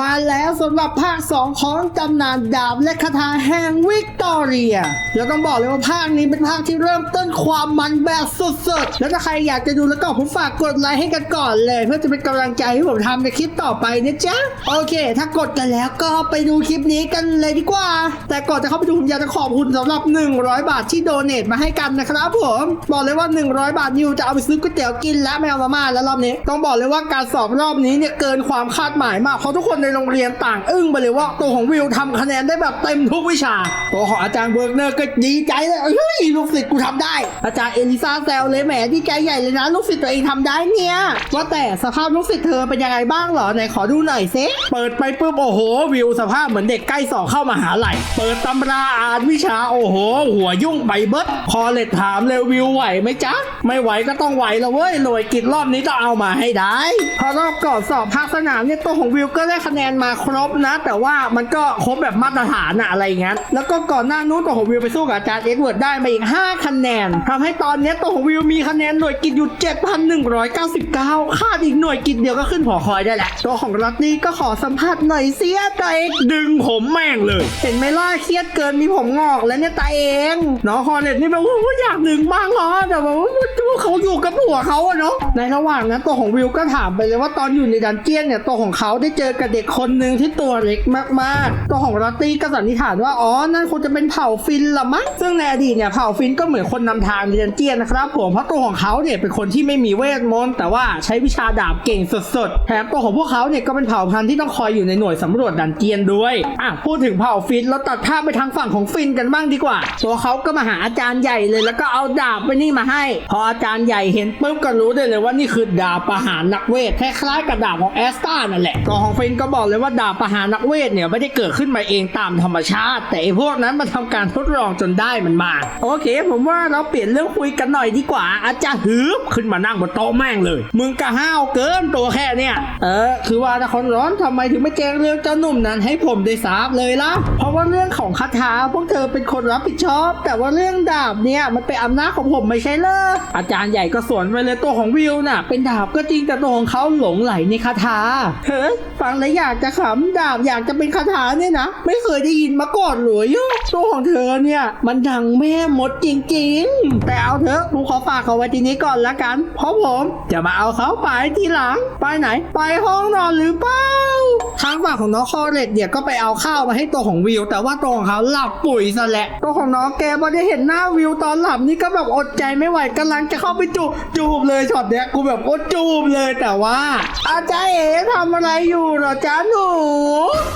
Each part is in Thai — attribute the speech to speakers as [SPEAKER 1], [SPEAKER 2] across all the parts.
[SPEAKER 1] มาแล้วสำหรับภาค 2 ของตำนานดาบและคาถาแห่งวิกตอเรีย แล้วต้องบอกเลยว่าภาคนี้เป็นภาคที่เริ่มต้นความมันแบบสุดๆ แล้วถ้าใครอยากจะดูแล้วก็ผมฝากกดไลค์ให้กันก่อนเลย เพื่อจะเป็นกำลังใจให้ผมทำในคลิปต่อไปนะจ๊ะ โอเค ถ้ากดกันแล้วก็ไปดูคลิปนี้กันเลยดีกว่า แต่ก่อนจะเข้าไปดูผมอยากจะขอบคุณสำหรับ 100 บาทที่โดเนทมาให้กันนะครับผมบอกเลยว่า 100 บาทนิวจะเอาไปซื้อก๋วยเตี๋ยวกินและไม่เอามาม่าแล้วรอบนี้ ต้องบอกเลยว่าการสอบรอบนี้เนี่ยเกินความคาดหมายมากเพราะทุกคนในโรงเรียนต่าง อึ้งไปเลยว่าตัวของวิวทำคะแนนได้แบบเต็มทุกวิชา ตัวของอาจารย์เบิร์กเนอร์ก็ดีใจเลยเฮ้ยลูกศิษย์กูทำได้ อาจารย์เอลิซาแซวเลยแหมดีใจใหญ่เลยนะลูกศิษย์ตัวเองทำได้เนี่ยว่าแต่สภาพลูกศิษย์เธอเป็นยังไงบ้างเหรอไหนขอดูหน่อยซิเปิดไปปุ๊บโอ้โห วิวสภาพเหมือนเด็กใกล้สอบเข้ามหาลัยเปิดตำราอ่านวิชาโอ้โห หัวยุ่งไปเบิดพอเลดถามเลยวิวไหวไหมจ๊ะไม่ไหวก็ต้องไหวแล้วเว้ยหน่วยกิจรอบนี้ต้องเอามาให้ได้ พอรอบก่อนสอบภาคสนามเนี่ยตัวของวิวก็ได้คะคะแนนมาครบนะ แต่ว่ามันก็ครบแบบมาตรฐานอะอะไรอย่างงั้นแล้วก็ก่อนหน้านู้นตัวของวิวไปสู้กับอาจารย์เอ็ดเวิร์ดได้มาอีก 5 คะแนนทำให้ตอนนี้ตัวของวิวมีคะแนนหน่วยกิจอยู่ 7,199ขาดอีกหน่วยกิจเดียวก็ขึ้นหอคอยได้แหละ ตัวของรัตนี่ก็ขอสัมภาษณ์หน่อยเสียตาเองดึงผมแม่งเลย เห็นไหมล่ะเครียดเกินมีผมงอกแล้วเนี่ยตาเองน้องคอเน็ตนี่แบบว่าอยากดึงบ้างเหรอแต่แบบว่าเขาอยู่กับผัวเขาอะเนาะในระหว่างนั้นตัวของวิวก็ถามไปเลยว่าตอนอยู่ในดันเจี้ยนเนี่ยตัวของเขาได้เจอกับเด็กคนหนึ่งที่ตัวเล็กมากๆตัวของรัตตี้ก็สันนิษฐานว่า อ๋อ นั่นคงจะเป็นเผ่าฟินละมั้ง ซึ่งในอดีตเนี่ย เผ่าฟินก็เหมือนคนนำทางในดันเจียนนะครับผม เพราะตัวของเขาเนี่ยเป็นคนที่ไม่มีเวทมนต์แต่ว่าใช้วิชาดาบเก่งสุดๆ แถมตัวของพวกเขาเนี่ยก็เป็นเผ่าพันธุ์ที่ต้องคอยอยู่ในหน่วยสำรวจดันเจียนด้วยอะพูดถึงเผ่าฟินเราตัดภาพไปทางฝั่งของฟินกันบ้างดีกว่า ตัวเขาก็มาหาอาจารย์ใหญ่เลยแล้วก็เอาดาบไปนี่มาให้ พออาจารย์ใหญ่เห็นปุ๊บก็รู้ได้เลยว่านี่คือดาบประหารนักเวทคล้ายๆกับดาบของแอสตานั่นแหละตัวของฟินก็บอกเลยว่าดาบประหารนักเวทเนี่ยไม่ได้เกิดขึ้นมาเองตามธรรมชาติ แต่อ้พวกนั้นมาทำการทดลองจนได้มันมา โอเค ผมว่าเราเปลี่ยนเรื่องคุยกันหน่อยดีกว่า อาจารย์ฮึบขึ้นมานั่งบนโต๊ะแม่งเลย มึงกะห้าวเกินตัวแค่เนี่ยเออคือว่าถ้าคนร้อนทำไมถึงไม่แจ้งเรื่องเจ้าหนุ่มนั้นให้ผมได้ทราบเลยล่ะเพราะว่าเรื่องของคาถาพวกเธอเป็นคนรับผิดชอบ แต่ว่าเรื่องดาบเนี่ยมันเป็นอำนาจของผมไม่ใช่เหรออาจารย์ใหญ่ก็สวนไปเลยตัวของวิวน่ะ เป็นดาบก็จริงแต่ตัวของเขาหลงไหลในคาถาเฮ้ยฟังแล้วอยากากจะขำดาบอยากจะเป็นคาถาเนี่ยนะ ไม่เคยได้ยินมาก่อนเลยโยตัวของเธอเนี่ย มันดังแม่มดจริงๆ แต่เอาเถอะผมขอฝากเขาไว้ที่นี้ก่อนละกัน เพราะผมจะมาเอาเขาไปทีหลัง ไปไหน ไปห้องนอนหรือเปล่าทางฝั่งของน้องคอเรตเนี่ยก็ไปเอาข้าวมาให้ตัวของวิว แต่ว่าตัวของเขาหลับปุ๋ยซะแหละตัวของน้องแกพอได้เห็นหน้าวิวตอนหลับนี่ก็แบบอดใจไม่ไหวกำลังจะเข้าไปจูบจูบเลยช็อตเนี้ยกูแบบอดจูบเลยแต่ว่าอาจารย์เอ๋ทำอะไรอยู่เหรอจ๊ะหนู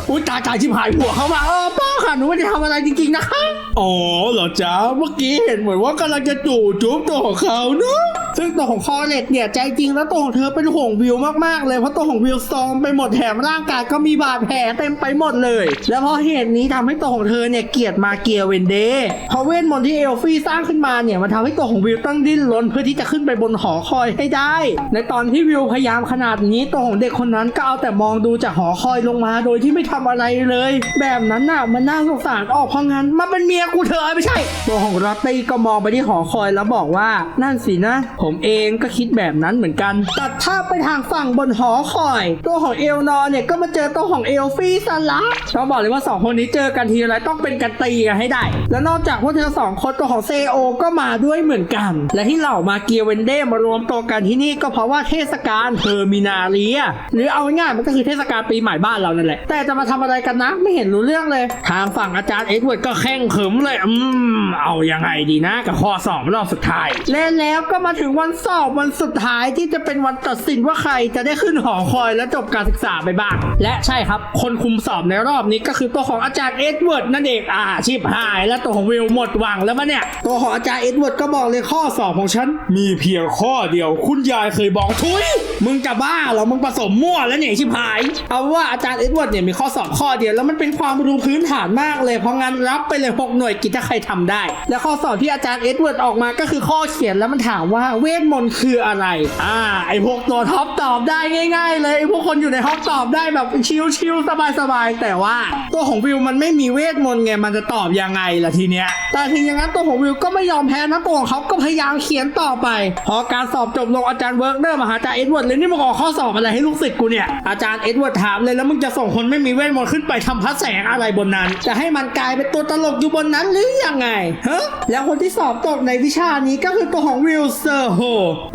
[SPEAKER 1] อุ้ยตายตายชิบหายหัวเข้ามาเออป้าค่ะหนูไม่ได้ทำอะไรจริงๆนะคะ
[SPEAKER 2] อ๋อเหรอจ๊ะเมื่อกี้เห็นเหมือนว่ากำลังจะจู่จุ๊บตัวของเขาเนอะ
[SPEAKER 1] ซึ่งตัวของคอเรตเนี่ยใจจริงแล้วตัวของเธอเป็นห่วงวิวมากๆเลยเพราะตัวของวิวซอมไปหมดแถมร่างกายก็มีบาดแผลเต็มไปหมดเลย แล้วเพราะเหตุนี้ทำให้ตัวของเธอเนี่ยเกลียดมาเกียเวนเดย์เพราะเวทมนต์ที่เอลฟี่สร้างขึ้นมาเนี่ยมันทำให้ตัวของวิวต้องดิ้นรนเพื่อที่จะขึ้นไปบนหอคอยให้ได้ ในตอนที่วิวพยายามขนาดนี้ตัวของเด็กคนนั้นก็เอาแต่มองดูจากหอคอยลงมาโดยที่ไม่ทำอะไรเลย แบบนั้นน่ะมันน่าสงสารออกเพราะงั้นมันเป็นเมียกูเธอไม่ใช่ ตัวของรัตตี้ก็มองไปที่หอคอยแล้วบอกว่านั่นสินะ ผมเองก็คิดแบบนั้นเหมือนกันตัดภาพไปทางฝั่งบนหอคอย ตัวของเอลนอร์เนี่ยก็มาเจอตัวของเอลฟี่ซะละต้องบอกเลยว่าสองคนนี้เจอกันทีไรต้องเป็นกันตีกันให้ได้ แล้วนอกจากพวกเธอสองคนตัวของเซโอก็มาด้วยเหมือนกัน และที่เหล่ามาเกียเวนเดมารวมตัวกันที่นี่ก็เพราะว่าเทศกาลเทอร์มินาเรียหรือเอาง่ายๆมันก็คือเทศกาลปีใหม่บ้านเรานั่นแหละ แต่จะมาทำอะไรกันนะ ไม่เห็นรู้เรื่องเลย ทางฝั่งอาจารย์เอ็ดเวิร์ดก็แข่งขึมเลย อืม เอายังไงดีนะ กับข้อสอบรอบสุดท้าย และแล้วก็มาถึงวันสอบวันสุดท้ายที่จะเป็นวันตัดสินว่าใครจะได้ขึ้นหอคอยและจบการศึกษาไปบ้าง และใช่ครับ คนคุมสอบในรอบนี้ก็คือตัวของอาจารย์เอ็ดเวิร์ดนั่นเองอ่าชิบหาย แล้วตัวของวิลหมดหวังแล้วมะเนี่ย ตัวของอาจารย์เอ็ดเวิร์ดก็บอกเลยข้อสอบของฉัน
[SPEAKER 2] มีเพียงข้อเดียว คุณยายเคยบอกทุย
[SPEAKER 1] มึงจะบ้าเหรอมึงผสมมั่วแล้วเนี่ยชิบหาย เอาว่าอาจารย์เอ็ดเวิร์ดเนี่ยมีข้อสอบข้อเดียวแล้วมันเป็นความรู้พื้นฐานมากเลยเพราะงั้นรับไปเลย 6 หน่วยกิจถ้าใครทำได้ แล้วข้อสอบที่อาจารย์เอ็ดเวิร์ดออกมาก็คือข้อเขียนแล้วมันถามว่าเวทมนต์คืออะไร อ่า ไอพวกตัวท็อปตอบได้ง่าย ๆ เลยไอพวกคนอยู่ในห้องตอบได้แบบชิลๆสบายๆแต่ว่า ตัวของวิวมันไม่มีเวทมนต์ไงมันจะตอบยังไงล่ะทีเนี้ยแต่ทีอย่างนั้นตัวของวิวก็ไม่ยอมแพ้นะตัวของเขาก็พยายามเขียนต่อไปพอการสอบจบลงอาจารย์เวิร์กเดอร์มาหาอาจารย์เอ็ดเวิร์ดเลยนี่มึงออกข้อสอบอะไรให้ลูกศิษย์กูเนี่ยอาจารย์เอ็ดเวิร์ดถามเลยแล้วมึงจะส่งคนไม่มีเวทมนต์ขึ้นไปทำพระแสงอะไรบนนั้น จะให้มันกลายเป็นตัวตลกอยู่บนนั้นหรือยังไงเฮะแล้วคนที่สอบตกในวิชานี้ก็คือตัวของวิลเซอร์โฮ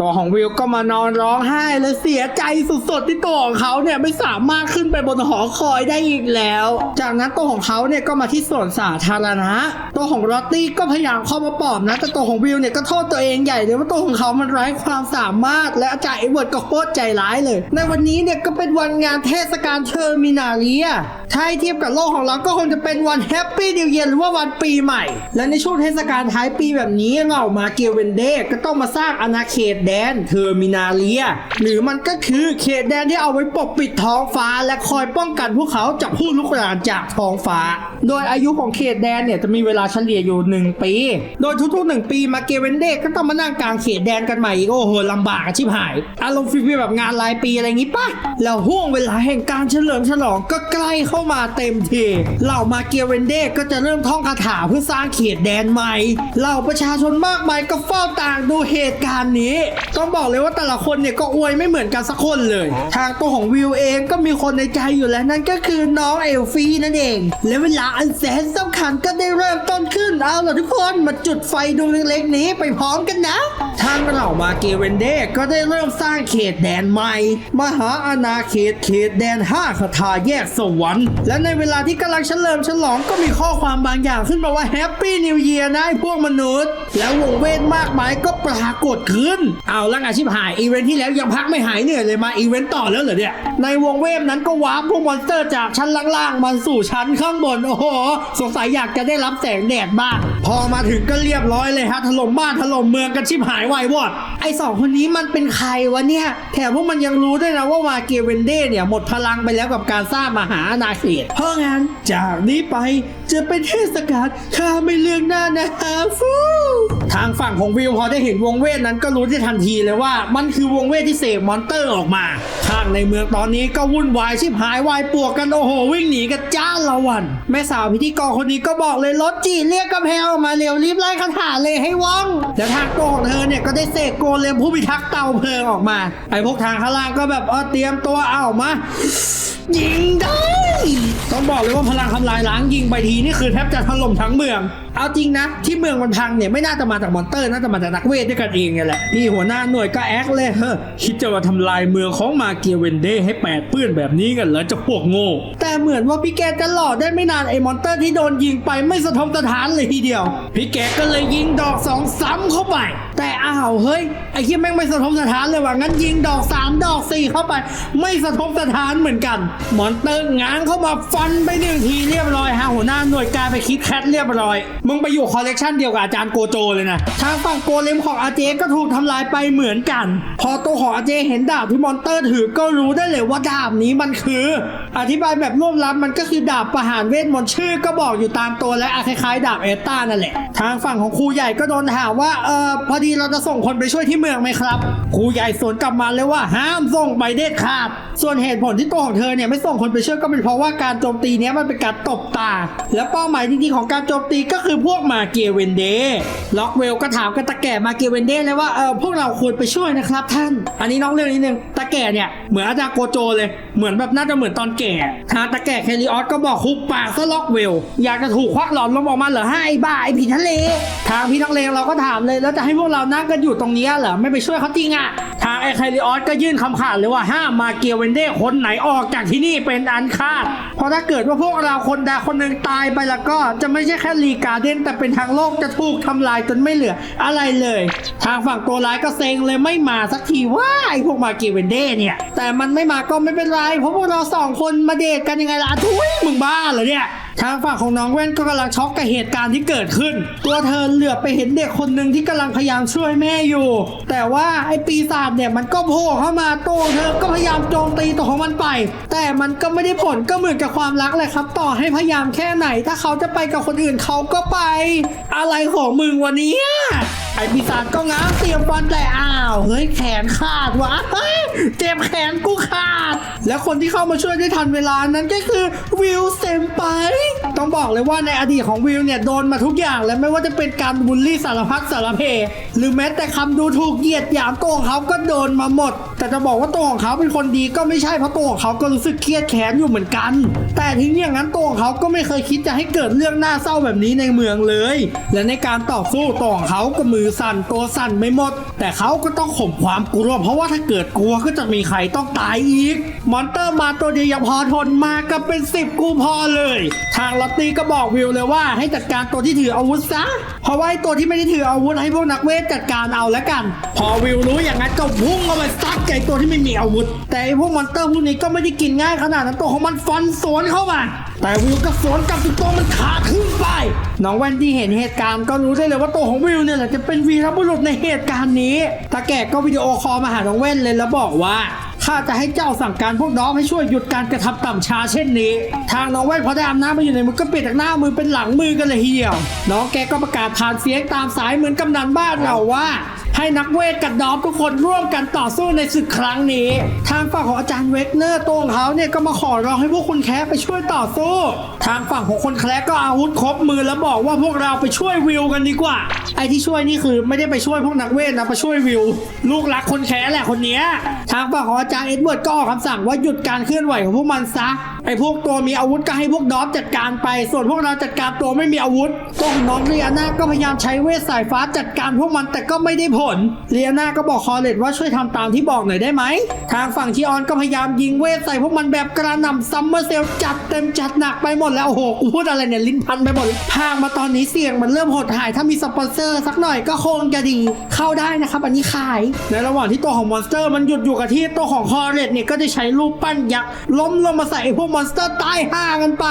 [SPEAKER 1] ตัวของวิลก็มานอนร้องไห้และเสียใจสุดๆที่ตัวของเขาเนี่ยไม่สามารถขึ้นไปบนหอคอยได้อีกแล้ว จากนั้นตัวของเขาเนี่ยก็มาที่สวนสาธารณะตัวของรอตตี้ก็พยายามเข้ามาปลอบนะแต่ตัวของวิลเนี่ยก็โทษตัวเองใหญ่เลยว่าตัวของเขามันไร้ความสามารถและอาจารย์เอ็ดเวิร์ดก็โคตรใจร้ายเลย ในวันนี้เนี่ยก็เป็นวันงานเทศการเทอร์มินาเลียถ้าให้เทียบกับโลกของเราก็คงจะเป็นวันแฮปปี้นิวเยียหรือว่าวันปีใหม่ และในช่วงเทศกาลท้ายปีแบบนี้เหล่ามาเกวเวนเดก็ต้องมาสร้างอาณาเขตแดนเทอร์มินาเลียหรือมันก็คือเขตแดนที่เอาไว้ปกปิดท้องฟ้า และคอยป้องกันพวกเขาจากผู้ลุกรานจากท้องฟ้า โดยอายุของเขตแดนเนี่ยจะมีเวลาเฉลี่ยอยู่ 1 ปี โดยทุกๆ 1 ปีมาเกเวนเดก็ต้องมานั่งกลางเขตแดนกันใหม่อีกโอ้โหลำบากอะชิบหาย อารมณ์ฟีลแบบงานรายปีอะไรงี้ป่ะ แล้วห่วงเวลาแห่งการเฉลิมฉลองก็ใกล้เข้ามาเต็มทีเหล่ามาเกเวนเดก็จะเริ่มท่องคาถาเพื่อสร้างเขตแดนใหม่เหล่าประชาชนมากมายก็เฝ้าต่างดูเหตุการณ์นี้ต้องบอกเลยว่าแต่ละคนเนี่ยก็อวยไม่เหมือนกันสักคนเลย ทางตัวของวิวเองก็มีคนในใจอยู่แล้วนั่นก็คือน้องเอลฟี่นั่นเอง และเวลาอันแสนสำคัญก็ได้เริ่มต้นขึ้น เอาล่ะทุกคนมาจุดไฟดวงเล็กๆนี้ไปพร้อมกันนะ ทางเรามาเกเวนเดก็ได้เริ่มสร้างเขตแดนใหม่ มหาอาณาเขตเขตแดนห้าคาถาแยกสวรรค์ และในเวลาที่กำลังเฉลิมฉลองก็มีข้อความบางอย่างขึ้นมาว่าแฮปปี้นิวเยียร์นะพวกมนุษย์ แล้ววงเวทมากมายก็ปรากฏขึ้น เอาละอาชีพหายอีเวนท์ที่แล้วยังพักไม่หายเหนื่อยเลยมาอีเวนต์ต่อแล้วเหรอเนี่ยในวงเวทนั้นก็วาร์ปพวกมอนสเตอร์จากชั้นล่างๆมันสู่ชั้นข้างบนโอ้โหสงสัยอยากจะได้รับแสงแดดบ้าง พอมาถึงก็เรียบร้อยเลยฮะถล่มบ้านถล่มเมืองกันชิบหายวายวอดไอสองคนนี้มันเป็นใครวะเนี่ยแถมพวกมันยังรู้ด้วยนะว่ามาเกเวนเดเนี่ยหมดพลังไปแล้วกับการสร้างมหาอาณาเขตเพราะงั้นจากนี้ไปจะเป็นเทศกาลข้าไม่เลือกหน้านะฮะฟูทางฝั่งของวิวพอได้เห็นวงเวทนั้นก็รู้ได้ทันทีเลยว่า มันคือวงเวทที่เสกมอนเตอร์ออกมา ข้างในเมืองตอนนี้ก็วุ่นวายชิบหายวายปวกกันโอ้โหวิ่งหนีกันจ้าละวัน แมสาวพิธีกรคนนี้ก็บอกเลยรถจีเรียกกระเพลมาเร็วรีบไล่คาถาเลยให้ว่องแล้วทางตัวของเธอเนี่ยก็ได้เสกโกเลมผู้พิทักษ์เตาเพลิงออกมา ไอ้พวกทางข้างล่างก็แบบเออเตรียมตัวเอามายิงได้ ต้องบอกเลยว่าพลังทำลายล้างยิงไปทีนี่คือแทบจะถล่มทั้งเมือง เอาจริงนะ ที่เมืองมันพังเนี่ยไม่น่าจะมาจากมอนเตอร์น่าจะมาจากนักเวทด้วยกันเองไงแหละพี่หัวหน้าหน่วยก็แอคเลยเฮ้อคิดจะมาทำลายเมืองของมาเกียเวนเดให้แปดเปื้อนแบบนี้กันเหรอจะพวกโง่แต่เหมือนว่าพี่แกจะหล่อได้ไม่นานไอ้มอนเตอร์ที่โดนยิงไปไม่สะทกสถานเลยทีเดียว พี่แกก็เลยยิงดอกสองซ้ำเข้าไปแต่อ้าวเฮ้ยไอ้ที่แม่งไม่สะทกสถานเลยว่ะงั้นยิงดอกสามดอกสี่เข้าไป ไม่สะทกสถานเหมือนกัน มอนเตอร์ง้างเข้ามาฟันไปหนึ่งทีเรียบร้อยฮะหัวหน้าหน่วยการไปคิดแคทเรียบร้อยมึงไปอยู่คอลเลกชันเดียวกับอาจารย์โกโจเลยนะทางฝั่งโกเลมของอาเจก็ถูกทำลายไปเหมือนกัน พอตัวของอาเจเห็นดาบที่มอนเตอร์ถือก็รู้ได้เลยว่าดาบนี้มันคือ อธิบายแบบรวบลัดมันก็คือดาบประหารเวทมนต์ชื่อก็บอกอยู่ตามตัวและคล้ายๆดาบเอตตานั่นแหละ ทางฝั่งของครูใหญ่ก็โดนถามว่าเออพอดีเราจะส่งคนไปช่วยที่เมืองไหมครับครูใหญ่สวนกลับมาเลยว่าห้ามส่งไปเด็ดขาด ส่วนเหตุผลที่ตัวของเธอเนี่ยไม่ส่งคนไปช่วยก็เป็นเพราะว่าการโจมตีเนี้ยมันเป็นการตบตา และเป้าหมายจริงๆของการโจมตีก็คือพวกมาเกียเวนเดล็อกเวลก็ถามกันตะแก่มาเกียเวนเดเลยว่าเออพวกเราควรไปช่วยนะครับท่าน อันนี้น้องเรื่องนิดนึงตะแก่เนี่ยเหมือนอาจารย์โกโจเลยเหมือนแบบน่าจะเหมือนตอนแก่ทางตะแก่แคลิออสก็บอกคุกปากซะล็อกเวลอยากจะถูกควักหลอนลมออกมาเหรอให้บ้าไอ้ผีทะเล ทางพี่นักเลงเราก็ถามเลยแล้วจะให้พวกเรานั่งกันอยู่ตรงนี้เหรอไม่ไปช่วยเขาจริงอะทางไอ้แคลิออสก็ยื่นคำขาดเลยว่าห้ามมาเกียวเวนเด้คนไหนออกจากที่นี่เป็นอันขาด เพราะถ้าเกิดว่าพวกเราคนใดคนหนึ่งตายไปแล้วก็จะไม่ใช่แค่ลีการเดนแต่เป็นทางโลกจะถูกทำลายจนไม่เหลืออะไรเลย ทางฝั่งตัวร้ายก็เซ็งเลยไม่มาสักทีว่าไอ้พวกมาเกียวเวนเด้เนี่ย แต่มันไม่มาก็ไม่เป็นไรเพราะพวกเราสองคนมาเดทกันยังไงล่ะทุยมึงบ้าเหรอเนี่ย ทางฝั่งของน้องแว่นก็กำลังช็อกกับเหตุการณ์ที่เกิดขึ้น ตัวเธอเหลือบไปเห็นเด็กคนหนึ่งที่กำลังพยายามช่วยแม่อยู่ แต่ว่าไอ้ปีศาจเนี่ยมันก็โผล่เข้ามาตัวเธอก็พยายามโจมตีตัวของมันไป แต่มันก็ไม่ได้ผลก็เหมือนกับความรักเลยครับ ต่อให้พยายามแค่ไหน ถ้าเขาจะไปกับคนอื่นเขาก็ไป อะไรของมึงวันนี้ ไอปีศาจก็ง้างเตรียมฟันแต่อ้าว เฮ้ยแขนขาดวะเฮ้ยเจ็บแขนกูขาด แล้วคนที่เข้ามาช่วยได้ทันเวลานั้นก็คือวิลเซมไป ต้องบอกเลยว่าในอดีตของวิลเนี่ยโดนมาทุกอย่าง และไม่ว่าจะเป็นการบูลลี่สารพัดสารเพ หรือแม้แต่คำดูถูกเหยียดหยามตัวของเขาก็โดนมาหมด แต่จะบอกว่าตัวของเขาเป็นคนดีก็ไม่ใช่เพราะตัวของเขาก็รู้สึกเครียดแค้นอยู่เหมือนกัน แต่ทิ้งอย่างนั้นตัวของเขาก็ไม่เคยคิดจะให้เกิดเรื่องน่าเศร้าแบบนี้ในเมืองเลย และในการต่อสู้ตัวของเขาก็มือสั่นตัวสั่นไม่หมด แต่เขาก็ต้องข่มความกลัว เพราะว่าถ้าเกิดกลัวก็จะมีใครต้องตายอีก มอนเตอร์มาตัวเดียวพอทนมากันเป็นสิบกูพอเลย ทางลอตตี้ก็บอกวิวเลยว่าให้จัดการตัวที่ถืออาวุธซะเพราะว่าไอ้ตัวที่ไม่ได้ถืออาวุธให้พวกนักเวทจัดการเอาแล้วกัน พอวิวรู้อย่างนั้นก็พุ่งเข้าไปซัดไก่ตัวที่ไม่มีอาวุธ แต่พวกมอนเตอร์พวกนี้ก็ไม่ได้กินง่ายขนาดนั้นตัวของมันฟันสวนเข้ามา แต่วิวก็สวนกลับตัวมันขาดครึ่งไป น้องแวนที่เห็นเหตุการณ์ก็รู้ได้เลยว่าตัวของวิวเนี่ยแหละจะเป็นวีรบุรุษในเหตุการณ์นี้ตาแก่ก็วิดีโอคอลมาหาน้องแว่นเลยแล้วบอกว่าข้าจะให้เจ้าสั่งการพวกน้องให้ช่วยหยุดการกระทำต่ำช้าเช่นนี้ ทางน้องแว่นพอได้อำนาจมาอยู่ในมือก็เปลี่ยนจากหน้ามือเป็นหลังมือกันเลยทีเดียว น้องแกก็ประกาศผ่านเสียงตามสายเหมือนกำนันบ้านเราว่า ให้นักเวทกับดอมทุกคนร่วมกันต่อสู้ในศึกครั้งนี้ ทางฝั่งของอาจารย์เวกเนอร์ตัวของเขาเนี่ยก็มาขอร้องให้พวกคุณแคสไปช่วยต่อสู้ ทางฝั่งของคนแคสก็อาวุธครบมือแล้วบอกว่าพวกเราไปช่วยวิวกันดีกว่า ไอ้ที่ช่วยนี่คือไม่ได้ไปช่วยพวกนักเวทนะไปช่วยวิว ลูกรักคนแคสแหละคนเนี้ยทางฝั่งของอาจารย์เอ็ดเวิร์ดก็ออกคำสั่งว่าหยุดการเคลื่อนไหวของพวกมันซะไอ้พวกตัวมีอาวุธก็ให้พวกดอฟจัดการไป ส่วนพวกเราจัดการตัวไม่มีอาวุธตัวของน้องเรียนาก็พยายามใช้เวทสายฟ้าจัดการพวกมันแต่ก็ไม่ได้ผลเรียนาก็บอกคอเลตว่าช่วยทำตามที่บอกหน่อยได้ไหมทางฝั่งชิออนก็พยายามยิงเวทใส่พวกมันแบบกระหน่ำซัมเมอร์เซลจัดเต็มจัดหนักไปหมดแล้วโอ้โหกูพูดอะไรเนี่ยลิ้นพันไปหมดเลยพากมาตอนนี้เสียงมันเริ่มหดหายถ้ามีสปอนเซอร์สักหน่อยก็คงจะดีเข้าได้นะครับ อันนี้ขาย ในระหว่างที่ตัวของมอนสเตอร์มันหยุดอยู่กับที่ตัวของคอเลตเนี่ยก็จะใช้รูปปั้นยักษ์ล้มลงมาใส่ไอ้พวกมอนสเตอร์ตายห่ากันไป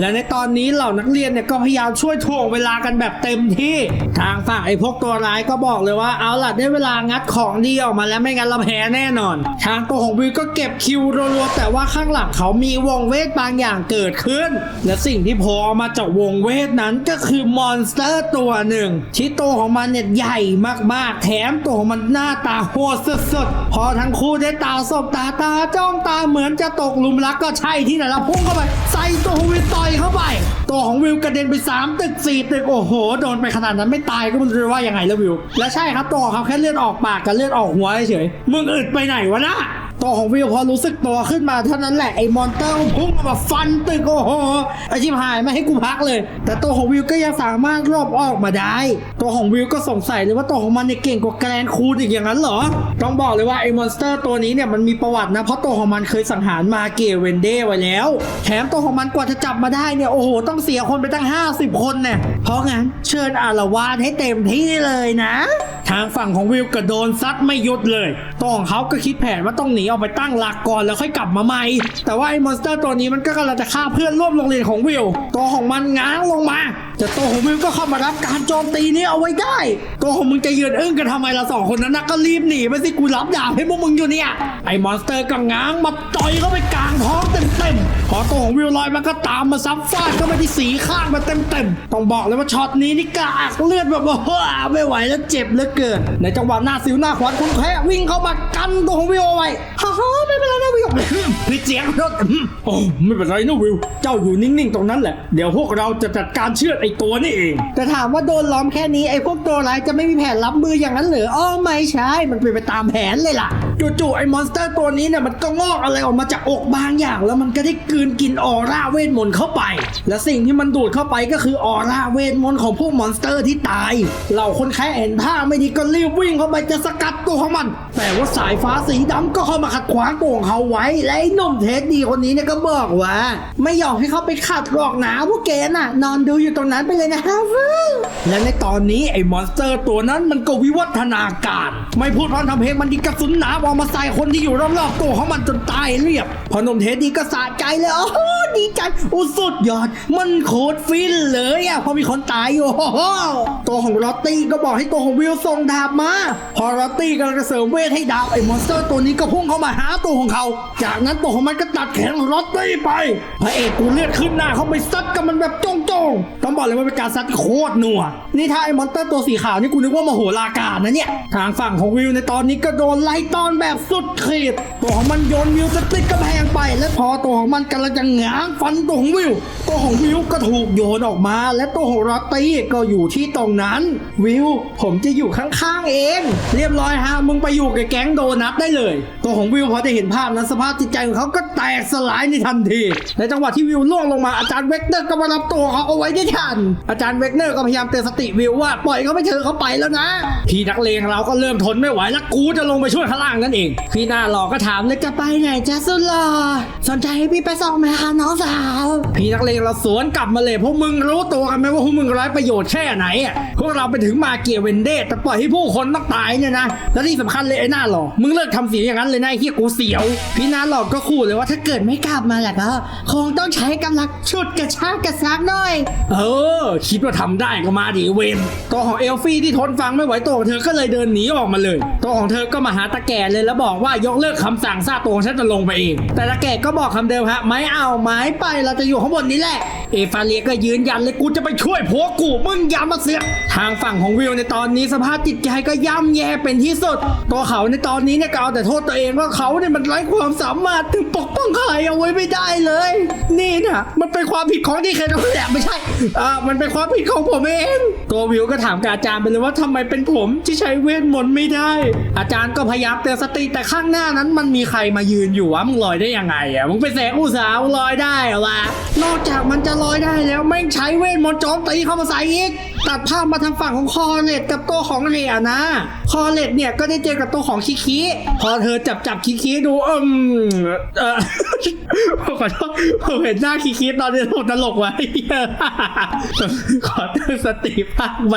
[SPEAKER 1] และในตอนนี้เหล่านักเรียนเนี่ยก็พยายามช่วยถ่วงเวลากันแบบเต็มที่ ทางฝั่งไอ้พวกตัวร้ายก็บอกเลยว่าเอาล่ะได้เวลางัดของดีออกมาแล้วไม่งั้นเราแพ้แน่นอน ทางตัวของวิวก็เก็บคิวรัวๆแต่ว่าข้างหลังเขามีวงเวทบางอย่างเกิดขึ้น และสิ่งที่โผล่อมาจากวงเวทนั้นก็คือมอนสเตอร์ตัวหนึ่งที่ตัวของมันเนี่ยใหญ่มากๆ แถมตัวของมันหน้าตาโหดสุดๆ พอทั้งคู่ได้ตาสบตาตาจ้องตาเหมือนจะตกหลุมรักก็ใช่ที่ไหนละพุ่งเข้าไป ใส่ตัววิวต่อยเข้าไป ตัวของวิวกระเด็นไป 3 ตึก 4 ตึก โอ้โห โดนไปขนาดนั้นไม่ตายก็มันจะว่ายังไงแล้ววิว และใช่ครับตัวเขาแค่เลือดออกปากกับเลือดออกหัวเฉยมึงอึดไปไหนวะนะ ตัวของวิวพอรู้สึกตัวขึ้นมาเท่านั้นแหละไอ้มอนเตอร์พุ่งมาฟันตึกโอ้โหไอชิบหายไม่ให้กูพักเลย แต่ตัวของวิวก็ยังสามารถรอบออกมาได้ ตัวของวิวก็สงสัยเลยว่าตัวของมันเนี่ยเก่งกว่าแกรนคูดอีกอย่างนั้นเหรอ ต้องบอกเลยว่าไอ้มอนสเตอร์ตัวนี้เนี่ยมันมีประวัตินะเพราะตัวของมันเคยสังหารมาเกเวนเดไว้แล้ว แถมตัวของมันกว่าจะจับมาได้เนี่ยโอ้โหต้องเสียคนไปตั้ง 50 คนเนี่ยเพราะงั้นเชิญอารวาสให้เต็มที่เลยนะ ทางฝั่งของวิวก็โดนซัดไม่หยุดเลยตัวของเขาก็คิดแผนว่าต้องหนีออกไปตั้งหลักก่อนแล้วค่อยกลับมาใหม่ แต่ว่าไอ้มอนสเตอร์ตัวนี้มันก็กำลังจะฆ่าเพื่อนร่วมโรงเรียนของวิวตัวของมันง้างลงมา แต่ตัวของวิวก็เข้ามารับการโจมตีนี้เอาไว้ได้ตัวของมึงจะยืนอึ้งกันทำไมละสองคนนั้นนะก็รีบหนีไปสิกูรับดาบให้พวกมึงอยู่เนี่ยไอ้มอนสเตอร์ก็ง้างมาต่อยเข้าไปกลางท้องเต็มๆพอตัวของวิวลอยมันก็ตามมาซับฟาดเข้าไปที่สีข้างมาเต็มๆต้องบอกเลยว่าช็อตนี้นี่กระอักเลือดแบบว่าไม่ไหวแล้วเจ็บเหลือเกินในจังหวะหน้าสิวหน้าขวานคุณแพ้วิ่งเข้ามากันตัวของวิวเอาไว้ฮ่าฮ่าไม่เป็นไรนะวิว พี่เสียงรถโอ้ไม่เป็นไรนะวิว เจ้าอยู่นิ่งๆตรงนั้นแหละ เดี๋ยวพวกเราจะจัดการเชือดไอ้ตัวนี่เอง แต่ถามว่าโดนล้อมแค่นี้ไอ้พวกตัวร้ายจะไม่มีแผนรับมืออย่างนั้นเหรออ้อไม่ใช่ มันเป็นไปตามแผนเลยล่ะ จู่ๆไอ้มอนสเตอร์ตัวนี้เนี่ยมันก็งอกอะไรออกมาจากอกบางอย่าง แล้วมันก็ได้กลืนกินออร่าเวทมนต์เข้าไป และสิ่งที่มันดูดเข้าไปก็คือออร่าเวทมนต์ของพวกมอนสเตอร์ที่ตายเหล่าคนแค่เห็นท่าไม่ดีก็รีบวิ่งเข้าไปจะสกัดตัวของมัน แต่ว่าสายฟ้าสีดำก็เข้ามาขัดขวางตัวของเขาไว้และไอ้หนุ่มเทสดีคนนี้เนี่ยก็บอกว่า ไม่ยอมให้เขาไปขัดหรอกนะพวกแกน่ะ นอนดูอยู่ตรงนั้นไปเลยนะฮะและในตอนนี้ไอ้มอนสเตอร์ตัวนั้นมันก็วิวัฒนาการ ไม่พูดพร่ำทำเพลงมันดิกระสุนหนาออมาใส่คนที่อยู่รอบๆตัวของมันจนตายเรียบ พอหนุ่มเทสดีก็สะใจเลยโอ้โดีใจอุสุดยอด มันโคตรฟินเลยอะพอมีคนตายอยู่ตัวของลอตตี้ก็บอกให้ตัวของวิวส่งดาบมา พอลอตตี้กำลังจะเสริมเวทให้ดาบไอ้มอนสเตอร์ตัวนี้ก็พุ่งเข้ามาหาตัวของเขา จากนั้นตัวของมันก็ตัดแขนของลอตตี้ไป พระเอกกูเลือดขึ้นหน้าเขาไปซัดกับมันแบบจ้องๆต้องบอกเลยว่าเป็นการซัดที่โคตรหนัว นี่ถ้าไอ้มอนเตอร์ตัวสีขาวนี่กูนึกว่ามโหฬาการนะเนี่ย ทางฝั่งของวิวในตอนนี้ก็โดนไล่ตอนแบบสุดขีด ตัวของมันโยนวิวจะติดกระแพงไป และพอตัวของมันกำลังจะง้างฟันตัวของวิว ตัวของวิวก็ถูกโยนออกมา และตัวของลอตตี้ก็อยู่ที่ตรงนั้น วิว ผมจะอยู่ข้างๆเอง เรียบร้อยฮะมึงไปอยู่กับแก๊งโดนัทได้เลย ตัวของวิวพอจะเห็นภาพนั้นสภาพจิตใจของเขาก็แตกสลายในทันที ในจังหวะที่วิวล่วงลงมาอาจารย์เวกเตอร์ก็มารับตัวเขาเอาไว้ได้ทัน อาจารย์เวกเตอร์ก็พยายามเตือนสติวิวว่าปล่อยเขาไปเถอะเขาไปแล้วนะ พี่นักเลงเราก็เริ่มทนไม่ไหวแล้วกูจะลงไปช่วยข้างล่างนั่นเอง พี่หน้าหลอกก็ถามเลยจะไปไหนจ้าสุดหล่อสนใจให้พี่ไปส่งไหมคะน้องสาว พี่นักเลงเราสวนกลับมาเลยพวกมึงรู้ตัวกันไหมว่าพวกมึงร้ายประโยชน์แค่ไหนอะพวกเราไปถึงมาเกียเวนเดตแต่ปล่อยให้ผู้คนต้องตายเนี่ยนะแล้วที่สำคัญเลยไอ้หน้าหล่อมึงเลิกทำเสียงอย่างนั้นเลยนะไอ้เฮียกูเสียว พี่หน้าหล่อก็ขู่เลยว่าถ้าเกิดไม่กลับมาแหละก็คงต้องใช้กำลังชุดกระชากกระซักหน่อย เออ คิดว่าทำได้ก็มาดิเวนตัวของเอลฟี่ที่ทนฟังไม่ไหวตัวของเธอก็เลยเดินหนีออกมาเลย ตัวของเธอก็มาหาตาแก่เลยแล้วบอกว่ายกเลิกคำสั่งซาตัวของฉันจะลงไปเอง แต่ตาแก่ก็บอกคำเดิมฮะไม่เอาไม้ไปเราจะอยู่ข้างบนนี้แหละ เอฟาเลียก็ยืนยันเลยกูจะไปช่วยผัวกูมึงอย่ามาเสือกทางฝั่งของวิวในตอนนี้สภาพจิตใจก็ย่ำแย่เป็นที่สุด ตัวเขาในตอนนี้เนี่ยก็เอาแต่โทษตัวเองว่าเขาเนี่ยมันไร้ความสามารถถึงปกป้องใครเอาไว้ไม่ได้เลย นี่นะมันเป็นความผิดของที่เคยทำแหละไม่ใช่อ่ามันเป็นความผิดของผมเองตัววิวก็ถามกับอาจารย์ไปเลยว่าทำไมเป็นผมที่ใช้เวทมนต์ไม่ได้ อาจารย์ก็พยายามเตือนสติแต่ข้างหน้านั้นมันมีใครมายืนอยู่วะมึงลอยได้ยังไงอะมึงเป็นแสงอุตสาห์ลอยได้หรอวะนอกจากมันจะลอยได้แล้วแม่งใช้เวทมนต์โจมตีเข้ามาใส่อีกตัดภาพมาทางฝั่งของคอเลตกับตัวของเรียนะคอเลตเนี่ยก็ได้เจอกับตัวของคิคิพอเธอจับจับคิคิดูอืมเออขอโทษผมเห็นหน้าคิคิตอนนี้ผมตลกไว้ขอตั้งสติภาคไป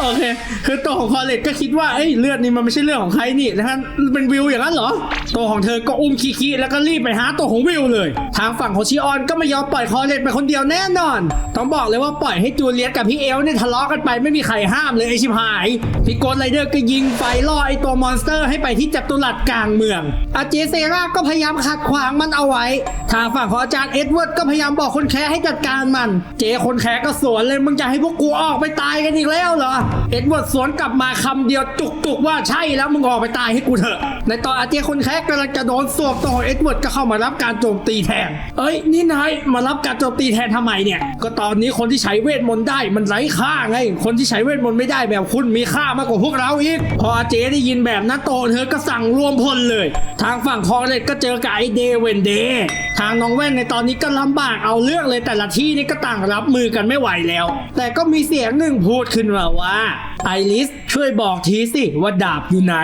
[SPEAKER 1] โอเค คือตัวของคอเลตก็คิดว่าเอ้ยเลือดนี่มันไม่ใช่เรื่องของใครนี่แล้วท่านเป็นวิวอย่างนั้นเหรอ ตัวของเธอก็อุ้มคิคิแล้วก็รีบไปหาตัวของวิวเลย ทางฝั่งของชิออนก็ไม่ยอมปล่อยคอเลตไปคนเดียวแน่นอน ต้องบอกเลยว่าปล่อยให้จูเลียสกับพี่เอลเนี่ยทะเลาะกันไปไม่มีใครห้ามเลยไอชิบหายพี่โกดไรเดอร์ก็ยิงไฟล่อไอตัวมอนสเตอร์ให้ไปที่จัตุรัสกลางเมืองอาเจเซราก็พยายามขัดขวางมันเอาไว้ ทางฝั่งของอาจารย์เอ็ดเวิร์ดก็พยายามบอกคนแค้ให้จัดการมัน เจคนแค้ก็สวนเลยมึงจะให้พวกกูออกไปตายกันอีกแล้วเหรอ เอ็ดเวิร์ดสวนกลับมาคำเดียวจุกๆว่าใช่แล้วมึงออกไปตายให้กูเถอะ ในตอนอาเจคนแค้กำลังจะโดนสวบตัวของเอ็ดเวิร์ดก็เข้ามารับการโจมตีแทน เอ้ยนี่นายมารับการโจมตีแทนทำไมเนี่ย ก็ตอนนี้คนที่ใช้เวทมนต์ได้มันไร้ค่าไง คนที่ใช้เวทมนต์ไม่ได้แบบคุณมีค่ามากกว่าพวกเราอีก พออาเจได้ยินแบบนั้นโตเธอก็สั่งรวมพลเลย ทางฝั่งคอเลตก็เจอกับไอเดเวนเดย์ทางน้องแว่นในตอนนี้ก็ลำบากเอาเรื่องเลยแต่ละที่นี่ก็ต่างรับมือกันไม่ไหวแล้ว แต่ก็มีเสียงหนึ่งพูดขึ้นมาว่า ไอริสช่วยบอกทีสิว่าดาบอยู่ไหน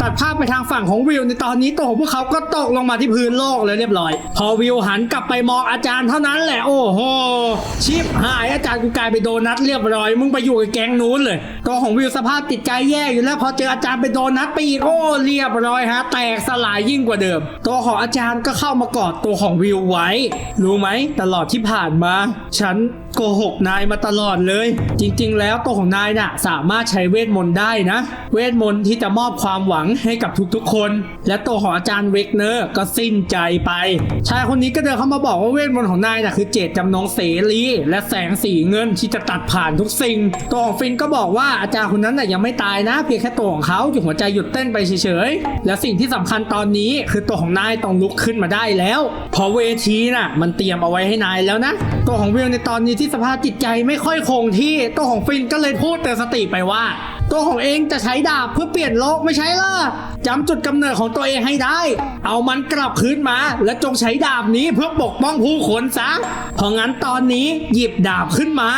[SPEAKER 1] ตัดภาพไปทางฝั่งของวิวในตอนนี้ตัวของพวกเขาก็ตกลงมาที่พื้นโลกเลยเรียบร้อย พอวิวหันกลับไปมองอาจารย์เท่านั้นแหละโอ้โหชิปหายอาจารย์กูกลายไปนโดนัทเรียบร้อย มึงไปอยู่กับแก๊งนู้นเลยตัวของวิวสภาพจิตใจแย่อยู่แล้วพอเจออาจารย์เป็นโดนัทไปอีกโอ้เรียบร้อยฮะ แตกสลายยิ่งกว่าเดิม ตัวของอาจารย์ก็เข้ามากอดตัวของวิวไว้ รู้ไหมตลอดที่ผ่านมา ฉัน โกหกนายมาตลอดเลย จริงๆ แล้วตัวของนายน่ะสามารถใช้เวทมนต์ได้นะ เวทมนต์ที่จะมอบความหวังให้กับทุกๆคน และตัวของอาจารย์เวกเนอร์ก็สิ้นใจไป ชายคนนี้ก็เดินเข้ามาบอกว่าเวทมนต์ของนายน่ะคือเจตจำนงเสรีและแสงสีเงินที่จะตัดผ่านทุกสิ่ง ตัวของฟินก็บอกว่าอาจารย์คนนั้นน่ะยังไม่ตายนะ เพียงแค่ตัวของเขาหยุดหัวใจหยุดเต้นไปเฉยๆและสิ่งที่สำคัญตอนนี้คือตัวของนายต้องลุกขึ้นมาได้แล้วเพราะเวทีน่ะมันเตรียมเอาไว้ให้นายแล้วนะ ตัวของวิลในตอนนี้ที่สภาพจิตใจไม่ค่อยคงที่ตัวของฟินก็เลยพูดเตือนสติไปว่า ตัวของเองจะใช้ดาบเพื่อเปลี่ยนโลกไม่ใช่ล่ะจำจุดกำเนิดของตัวเองให้ได้ เอามันกลับคืนมา และจงใช้ดาบนี้เพื่อปกป้องผู้คนซะ เพราะงั้นตอนนี้หยิบดาบขึ้นมา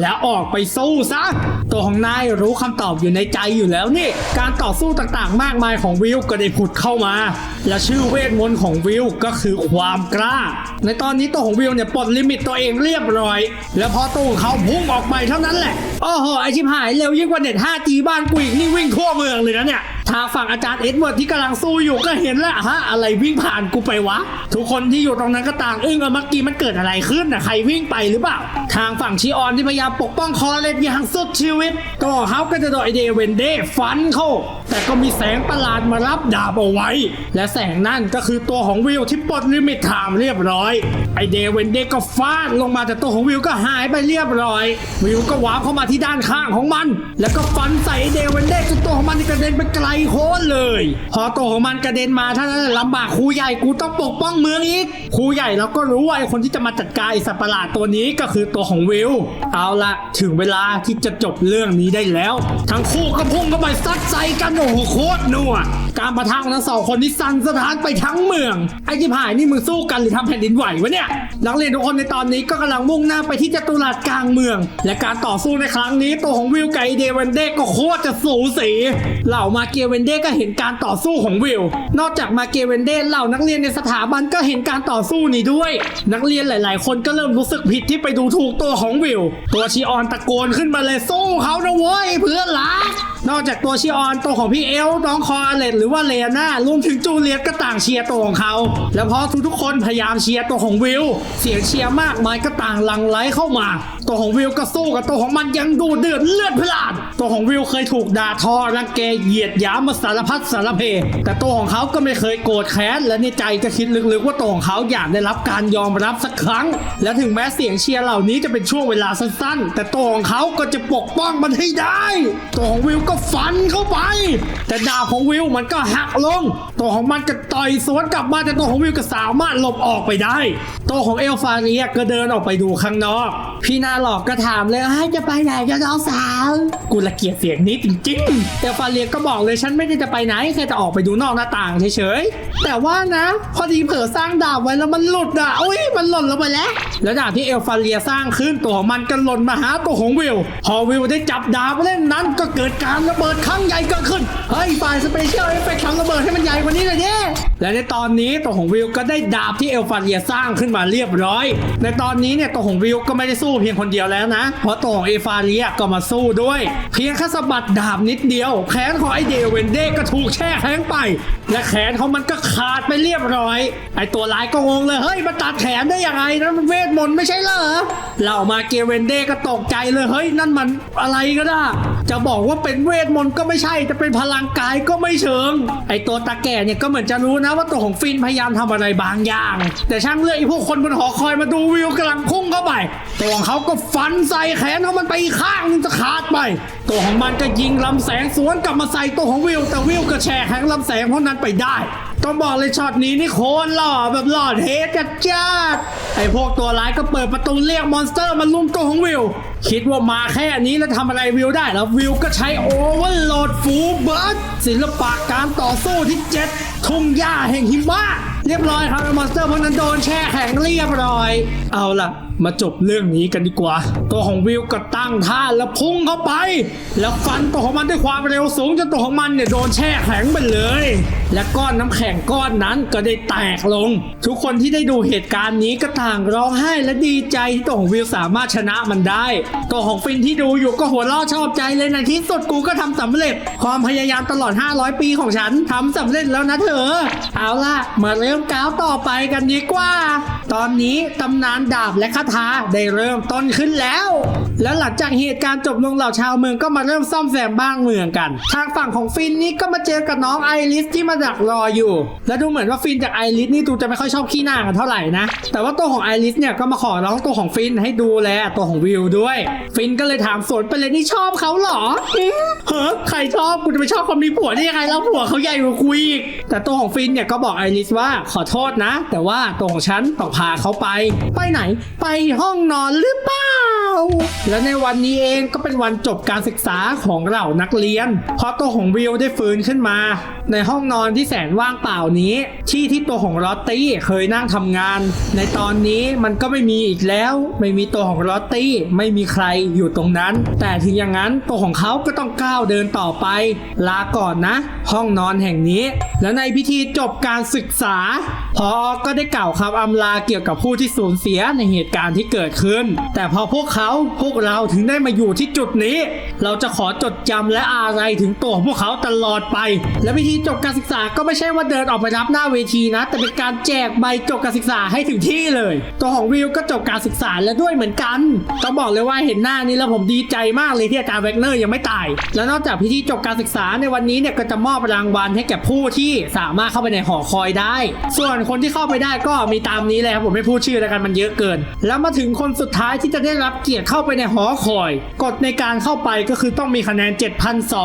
[SPEAKER 1] แล้วออกไปสู้ซะ ตัวของนายรู้คำตอบอยู่ในใจอยู่แล้วนี่ การต่อสู้ต่างๆ มากมายของวิลก็ได้ผุดเข้ามา และชื่อเวทมนต์ของวิลก็คือความกล้า ในตอนนี้ตัวของวิลเนี่ยปลดลิมิตตัวเองเรียบร้อย แล้วพอตัวของเขาพุ่งออกไปเท่านั้นแหละโอ้โหไอชิบหายเร็วยิ่งกว่าเน็ต 5G บ้านกูอีกนี่วิ่งทั่วเมืองเลยนะเนี่ย ทางฝั่งอาจารย์เอ็ดเวิร์ดที่กำลังสู้อยู่ก็เห็นแล้วฮะอะไรวิ่งผ่านกูไปวะ ทุกคนที่อยู่ตรงนั้นก็ต่างอึ้งเอาเมื่อกี้มันเกิดอะไรขึ้นนะใครวิ่งไปหรือเปล่า ทางฝั่งชิออนที่พยายามปกป้องคอเลนอย่างสุดชีวิตก็เขาก็จะโดนไอเดเวนเดฟันเข้าแต่ก็มีแสงประหลาดมารับดาบเอาไว้ และแสงนั่นก็คือตัวของวิวที่ปลดลิมิตไทม์เรียบร้อยไอเดเวนเดก็ฟาดลงมาแต่ตัวของวิวก็หายไปเรียบร้อย วิวก็วาร์ปเข้ามาที่ด้านข้างของมัน แล้วก็ฟันใส่ไอเดเวนเดจน ตัวของมันกระเด็นไปไกลโค้นเลย พอตัวของมันกระเด็นมาถ้านั้นลำบากครูใหญ่กูต้องปกป้องเมืองอีกครูใหญ่เราก็รู้ว่าไอคนที่จะมาจัดการไอสัตว์ประหลาดตัวนี้ก็คือตัวของวิวเอาละถึงเวลาที่จะจบเรื่องนี้ได้แล้ว ทั้งคู่ก็พุ่งเข้าไปซัดใส่กันโอ้โหโคตรนัวการประทะของทั้งสองคนนี่สั่นสถานไปทั้งเมืองไอ้จิบหายนี่มึงสู้กันหรือทำแผ่นดินไหววะเนี่ยนักเรียนทุกคนในตอนนี้ก็กำลังมุ่งหน้าไปที่จตุรัสกลางเมือง และการต่อสู้ในครั้งนี้ตัวของวิลกับไอเดวันเดก็โคตรจะสูสีเหล่ามาเกียเวนเดก็เห็นการต่อสู้ของวิล นอกจากมาเกียเวนเดเหล่านักเรียนในสถาบันก็เห็นการต่อสู้นี้ด้วย นักเรียนหลาย ๆ คนก็เริ่มรู้สึกผิดที่ไปดูถูกตัวของวิล ตัวชิออนตะโกนขึ้นมาเลยสู้เขานะเว้ยเพื่อนรักนอกจากตัวชิออนตัวของพี่เอลน้องคอเลตหรือว่าเลน่ารวมถึงจูเลียตก็ต่างเชียร์ตัวของเขา แล้วพอทุกๆคนพยายามเชียร์ตัวของวิล เสียงเชียร์มากมายก็ต่างหลังไหลเข้ามา ตัวของวิลก็สู้กับตัวของมันยังดูเดือดเลือดพล่าน ตัวของวิลเคยถูกด่าทอรังแกเหยียดหยามมาสารพัดสารเพ แต่ตัวของเขาก็ไม่เคยโกรธแค้นและในใจก็คิดลึกๆว่าตัวของเขาอยากได้รับการยอมรับสักครั้ง และถึงแม้เสียงเชียร์เหล่านี้จะเป็นช่วงเวลาสั้นๆ แต่ตัวของเขาก็จะปกป้องมันให้ได้ ตัวของวิลก็ฟันเข้าไป แต่ดาบของวิลมันก็หักลง ตัวของมันก็ต่อยสวนกลับมาแต่ตัวของวิลก็สามารถหลบออกไปได้ ตัวของเอลฟาเรียก็เดินออกไปดูข้างนอก พี่นาหลอกก็ถามเลยให้จะไปไหนกันน้องสาว กูละเกียดเสียงนี้จริงๆเอลฟาเรียก็บอกเลยฉันไม่ได้จะไปไหนแค่จะออกไปดูนอกหน้าต่างเฉยๆ แต่ว่านะ พอดีเผลอสร้างดาบไว้แล้วมันหลุดอะอุ้ยมันหล่นลงไปแล้ว แล้วดาบที่เอลฟาเรียสร้างขึ้นตัวของมันก็หล่นมาหาตัวของวิล พอวิลได้จับดาบเล่นนั้นก็เกิดการระเบิดครั้งใหญ่เกิดขึ้น เฮ้ยฝ่ายสเปเชียลเอฟเฟกต์ทำระเบิดให้มันใหญ่กว่านี้เลยเด้และในตอนนี้ตัวของวิลก็ได้ดาบที่เอลฟาเรียสร้างขึ้นมาเรียบร้อย ในตอนนี้เนี่ยตัวของวิลก็ไม่ได้สู้เพียงคนเดียวแล้วนะ เพราะตัวของเอลฟาเรียก็มาสู้ด้วย เพียงแค่สะบัดดาบนิดเดียวแขนของไอเดเวนเดก็ถูกแช่แข็งไป และแขนของมันก็ขาดไปเรียบร้อย ไอตัวร้ายก็งงเลย เฮ้ยมันตัดแขนได้ยังไงนั่นมันเวทมนต์ไม่ใช่เหรอเหล่ามาเกเวนเดก็ตกใจเลยเฮ้ยนั่นมันอะไรก็ได้ จะบอกว่าเป็นเวทมนต์ก็ไม่ใช่จะเป็นพลังกายก็ไม่เชิง ไอตัวตาแก่เนี่ยก็เหมือนจะรู้นะว่าตัวของฟินพยายามทำอะไรบางอย่าง แต่ช่างเลือกไอพวกคนบนหอคอยมาดูวิวกำลังพุ่งเข้าไปตัวของเขาก็ฟันใส่แขนของมันไปข้างนึงจะขาดไป ตัวของมันก็ยิงลำแสงสวนกลับมาใส่ตัวของวิวแต่วิวก็แช่แข็งลำแสงเพวกนั้นไปได้ ต้องบอกเลยช็อตนี้นี่โคตรหล่อแบบหล่อเทจัดจ้าไอพวกตัวร้ายก็เปิดประตูเรียกมอนสเตอร์มาลุมตัวของวิว คิดว่ามาแค่นี้แล้วทำอะไรวิวได้แล้ววิวก็ใช้โอเวอร์โหลดฟูเบิร์ดศิลปะการต่อสู้ที่เจ็ดทุ่งหญ้าแห่งหิมะเรียบร้อยครับมอนสเตอร์พวกนั้นโดนแช่แข็งเรียบร้อย เอาล่ะ มาจบเรื่องนี้กันดีกว่า ตัวของวิวก็ตั้งท่าแล้วพุ่งเข้าไป แล้วฟันตัวของมันด้วยความเร็วสูงจนตัวของมันเนี่ยโดนแช่แข็งไปเลย และก้อนน้ำแข็งก้อนนั้นก็ได้แตกลง ทุกคนที่ได้ดูเหตุการณ์นี้ก็ต่างร้องไห้และดีใจที่ตัวของวิวสามารถชนะมันได้ ตัวของฟินที่ดูอยู่ก็หัวเราะชอบใจเลยในที่สุดกูก็ทำสำเร็จ ความพยายามตลอด 500 ปีของฉันทำสำเร็จแล้วนะเธอ เอาล่ะ มาเริ่มก้าวต่อไปกันดีกว่า ตอนนี้ตำนานดาบและคาถาได้เริ่มต้นขึ้นแล้ว แล้วหลังจากเหตุการณ์จบลงเหล่าชาวเมืองก็มาเริ่มซ่อมแซมบ้านเมืองกัน ทางฝั่งของฟินนี่ก็มาเจอกับน้องไอริสที่มาดักรออยู่ และดูเหมือนว่าฟินจากไอริสนี่ดูจะไม่ค่อยชอบขี้หน้ากันเท่าไหร่นะ แต่ว่าตัวของไอริสเนี่ยก็มาขอร้องตัวของฟินให้ดูแลตัวของวิวด้วย ฟินก็เลยถามสวนไปเลยนี่ชอบเขาเหรอเฮ้อใครชอบกูจะไปชอบคนมีผัวได้ยังไงแล้วผัวเขาใหญ่กว่าคุยอีกแต่ตัวของฟินเนี่ยก็บอกไอริสว่าขอโทษนะ แต่ว่าตัวของฉันต้องพาเขาไป ไปไหน ไปห้องนอนหรือเปล่า และในวันนี้เองก็เป็นวันจบการศึกษาของเหล่านักเรียน เพราะตัวของวิวได้ฟื้นขึ้นมา ในห้องนอนที่แสนว่างเปล่านี้ ที่ที่ตัวของลอตตี้เคยนั่งทำงาน ในตอนนี้มันก็ไม่มีอีกแล้ว ไม่มีตัวของลอตตี้ไม่มีใครอยู่ตรงนั้น แต่ถึงอย่างนั้นตัวของเขาก็ต้องก้าวเดินต่อไป ลาก่อนนะ ห้องนอนแห่งนี้ และในพิธีจบการศึกษาพอก็ได้กล่าวคำอำลาเกี่ยวกับผู้ที่สูญเสียในเหตุการณ์ที่เกิดขึ้น แต่พอพวกเขาพวกเราถึงได้มาอยู่ที่จุดนี้ เราจะขอจดจำและอาลัยถึงตัวของพวกเขาตลอดไป และวิธีจบการศึกษาก็ไม่ใช่ว่าเดินออกไปรับหน้าเวทีนะ แต่เป็นการแจกใบจบการศึกษาให้ถึงที่เลย ตัวของวิวก็จบการศึกษาแล้วด้วยเหมือนกันต้องบอกเลยว่าเห็นหน้านี้แล้วผมดีใจมากเลยที่อาจารย์แวกเนอร์ยังไม่ตาย แล้วนอกจากพิธีจบการศึกษาในวันนี้เนี่ยก็จะมอบรางวัลให้แก่ผู้ที่สามารถเข้าไปในหอคอยได้ ส่วนคนที่เข้าไปได้ก็มีตามนี้เลยครับผมไม่พูดชื่อแล้วกันมันเยอะเกิน แล้วมาถึงคนสุดท้ายที่จะได้รับเกียรติเข้าไปในหอคอย กฎในการเข้าไปก็คือต้องมีคะแนน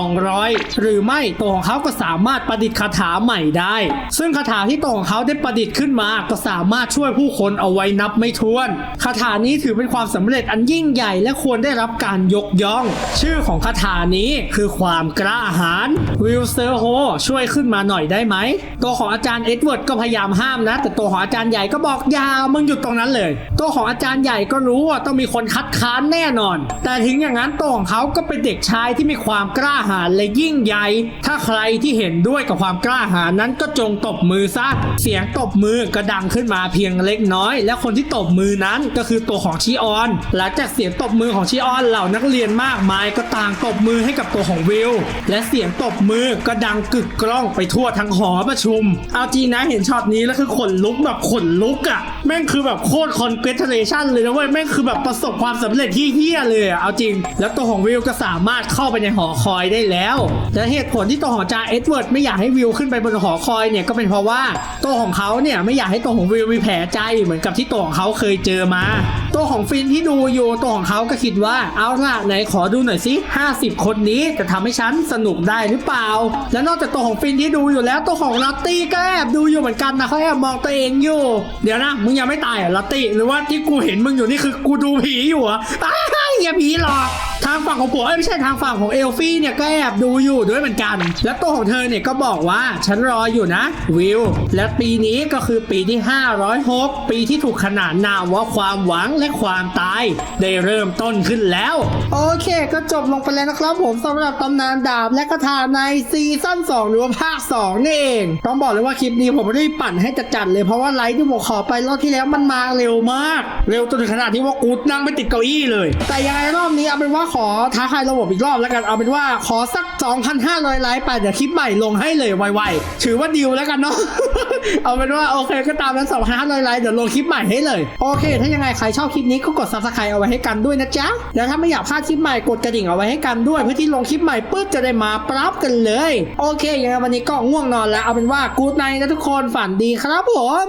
[SPEAKER 1] 7,200 หรือไม่ตัวของเขาก็สามารถประดิษฐ์คาถาใหม่ได้ ซึ่งคาถาที่ตัวของเขาได้ประดิษฐ์ขึ้นมา ก็สามารถช่วยผู้คนเอาไว้นับไม่ถ้วน คาถานี้ถือเป็นความสำเร็จอันยิ่งใหญ่และควรได้รับการยกย่อง ชื่อของคาถานี้คือความกล้าหาญวิลเซอร์โฮช่วยขึ้นมาหน่อยได้ไหม ตัวของอาจารย์เอ็ดเวิร์ดก็พยายามห้ามนะ แต่ตัวของอาจารย์ใหญ่ก็บอกยามึงหยุดตรงนั้นเลย ตัวของอาจารย์ใหญ่ก็รู้ว่าต้องมีคนคัดค้านแน่นอน แต่ถึงอย่างนั้นตัวของเขาก็เป็นเด็กชายที่มีความกล้าหาญและยิ่งใหญ่ ถ้าใครที่เห็นด้วยกับความกล้าหาญนั้นก็จงตบมือซะ เสียงตบมือก็ดังขึ้นมาเพียงเล็กน้อย และคนที่ตบมือนั้นก็คือตัวของชิออน หลังจากเสียงตบมือของชิออนเหล่านักเรียนมากมายก็ต่างตบมือให้กับตัวของวิว และเสียงตบมือก็ดังกึกก้องไปทั่วทั้งหอประชุม เอาจริงนะเห็นช็อตนี้แล้วคือขนลุกแบบขนลุกอะ่ะ แม่งคือแบบโคตรคอนเกรสเลชันเลยนะเว้ย แม่งคือแบบประสบความสำเร็จที่เฮี้ยเลยอะเอาจริง แล้วตัวของวิวก็สามารถเข้าไปในหอคอยได้แล้วและเหตุผลที่ตัวของจาเอ็ดเวิร์ดไม่อยากให้วิวขึ้นไปบนหอคอยเนี่ยก็เป็นเพราะว่าตัวของเขาเนี่ยไม่อยากให้ตัวของวิวมีแผลใจเหมือนกับที่ตัวของเขาเคยเจอมาตัวของฟินที่ดูอยู่ตัวของเขาก็คิดว่าเอาล่ะไหนขอดูหน่อยสิ50 คนนี้จะทำให้ฉันสนุกได้หรือเปล่า และนอกจากตัวของฟินที่ดูอยู่แล้วตัวของลัตตี้ก็แอบดูอยู่เหมือนกันนะเขาแอบมองตัวเองอยู่ เดี๋ยวนะมึงยังไม่ตายเหรอลัตตี้หรือว่าที่กูเห็นมึงอยู่นี่คือกูดูผีอยู่ออ้ อย่าผีหรอกทางฝั่งของผัวเอ้ยไม่ใช่ทางฝั่งของเอลฟี่เนี่ยก็แอบดูอยู่ด้วยเหมือนกัน และตัวของเธอเนี่ยก็บอกว่าฉันรออยู่นะวิวและปีนี้ก็คือปีที่ 506 ปีที่ถูกขนานนามว่าความหวังและความตาย ได้เริ่มต้นขึ้นแล้ว
[SPEAKER 3] โอเค ก็จบลงไปแล้วนะครับผมสำหรับตำนานดาบและคาถาในซีซั่น2หรือว่าภาค2นี่เอง ต้องบอกเลยว่าคลิปนี้ผมไม่ได้ปั่นให้จัดๆเลยเพราะว่าไลฟ์ที่ผมขอไปรอบที่แล้วมันมาเร็วมาก เร็วจนถึงขนาดที่ว่ากูนั่งไม่ติดเก้าอี้เลยแต่ยังไงรอบนี้เอาเป็นว่าขอท้าทายระบบอีกรอบแล้วกันเอาเป็นว่าขอสัก 2,500 ไลค์ไปเดี๋ยวคลิปใหม่ลงให้เลยไวๆถือว่าดีลแล้วกันเนาะเอาเป็นว่าโอเคก็ตามนั้น2,500 ไลค์เดี๋ยวลงคลิปใหม่ให้เลยโอเค ถ้ายังไงใครชอบคลิปนี้ก็กด subscribe เอาไว้ให้กันด้วยนะจ๊ะแล้วถ้าไม่อยากพลาดคลิปใหม่กดกระดิ่งเอาไว้ให้กันด้วย เพื่อที่ลงคลิปใหม่ปุ๊บจะได้มาปรับกันเลย โอเคยังไงวันนี้ก็ง่วงนอนแล้วเอาเป็นว่ากูดไนนะทุกคนฝันดีครับผม